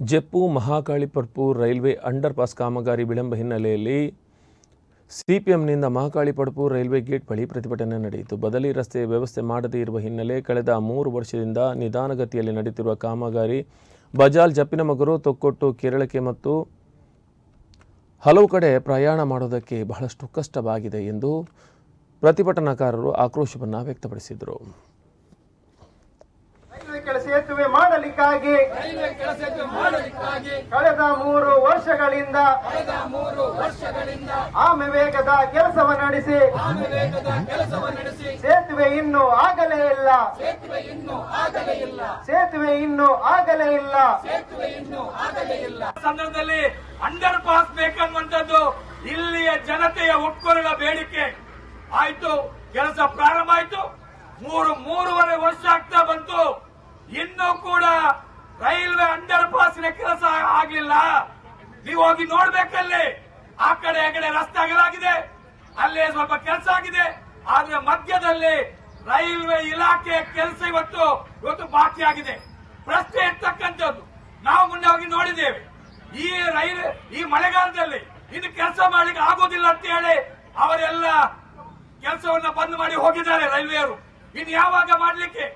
Jeppu Mahakaliparpu railway underpass ಕಾಮಗಾರಿ ವಿಳಂಬ ಹಿನ್ನೆಲೆಯಲ್ಲಿ ಸಿಪಿಎಂನಿಂದ ಮಹಾಕಾಳಿಪಡ್ಪು ರೈಲ್ವೆ ಗೇಟ್ ಬಳಿ ಪ್ರತಿಭಟನೆ ನಡೆಯಿತು. ಬದಲಿ ರಸ್ತೆ ವ್ಯವಸ್ಥೆ ಮಾಡದೇ ಇರುವ ಹಿನ್ನೆಲೆ ಕಳೆದ ಮೂರು ವರ್ಷದಿಂದ ನಿಧಾನಗತಿಯಲ್ಲಿ ನಡೆಯುತ್ತಿರುವ ಕಾಮಗಾರಿ ಬಜಾಲ್ ಜಪ್ಪಿನಮಗರು ತೊಕ್ಕೊಟ್ಟು ಕೇರಳಕ್ಕೆ ಮತ್ತು ಹಲವು ಕಡೆ ಪ್ರಯಾಣ ಮಾಡೋದಕ್ಕೆ ಬಹಳಷ್ಟು ಕಷ್ಟವಾಗಿದೆ ಎಂದು ಪ್ರತಿಭಟನಾಕಾರರು ಆಕ್ರೋಶವನ್ನು ವ್ಯಕ್ತಪಡಿಸಿದರು. ಸೇತುವೆ ಮಾಡಲಿಕ್ಕಾಗಿ ಕಳೆದ ಮೂರು ವರ್ಷಗಳಿಂದ ಕಳೆದ ಮೂರು ವರ್ಷಗಳಿಂದ ಆಮೆ ವೇಗದ ಕೆಲಸವ ನಡೆಸಿ ಸೇತುವೆ ಇನ್ನು ಆಗಲೇ ಇಲ್ಲ. ಸೇತುವೆ ಇನ್ನು ಆಗಲೇ ಇಲ್ಲ. ಸೇತುವೆ ಇನ್ನು ಆಗಲೇ ಇಲ್ಲ. ಸೇತುವೆ ಇನ್ನು ಆಗಲೇ ಇಲ್ಲ. ಸಂದರ್ಭದಲ್ಲಿ ಅಂಡರ್ ಪಾಸ್ ಬೇಕನ್ನುವಂಥದ್ದು ಇಲ್ಲಿಯ ಜನತೆಯ ಒಕ್ಕೊರಲ ಬೇಡಿಕೆ. ಆಯ್ತು ಕೆಲಸ ಪ್ರಾರಂಭ ಆಯ್ತು. ಮೂರು ಮೂರುವರೆ ವರ್ಷ ಆಗ್ತಾ ಬಂತು ಇನ್ನೂ ಕೂಡ ರೈಲ್ವೆ ಅಂಡರ್ ಪಾಸಿನ ಕೆಲಸ ಆಗ್ಲಿಲ್ಲ ನೀವು ಹೋಗಿ ನೋಡ್ಬೇಕಲ್ಲಿ. ಆ ಕಡೆ ಈ ಕಡೆ ರಸ್ತೆ ಅಗಲಾಗಿದೆ. ಅಲ್ಲೇ ಸ್ವಲ್ಪ ಕೆಲಸ ಆಗಿದೆ. ಆದ್ರೆ ಮಧ್ಯದಲ್ಲಿ ರೈಲ್ವೆ ಇಲಾಖೆ ಕೆಲಸ ಇವತ್ತು ಇವತ್ತು ಬಾಕಿ ಆಗಿದೆ. ಪ್ರಶ್ನೆ ಇರ್ತಕ್ಕಂಥದ್ದು, ನಾವು ಮುಂದೆ ಹೋಗಿ ನೋಡಿದ್ದೇವೆ. ಈ ರೈಲು, ಈ ಮಳೆಗಾಲದಲ್ಲಿ ಇನ್ನು ಕೆಲಸ ಮಾಡಲಿಕ್ಕೆ ಆಗೋದಿಲ್ಲ ಅಂತ ಹೇಳಿ ಅವರೆಲ್ಲ ಕೆಲಸವನ್ನ ಬಂದ್ ಮಾಡಿ ಹೋಗಿದ್ದಾರೆ ರೈಲ್ವೆಯವರು. ಇನ್ನು ಯಾವಾಗ ಮಾಡ್ಲಿಕ್ಕೆ?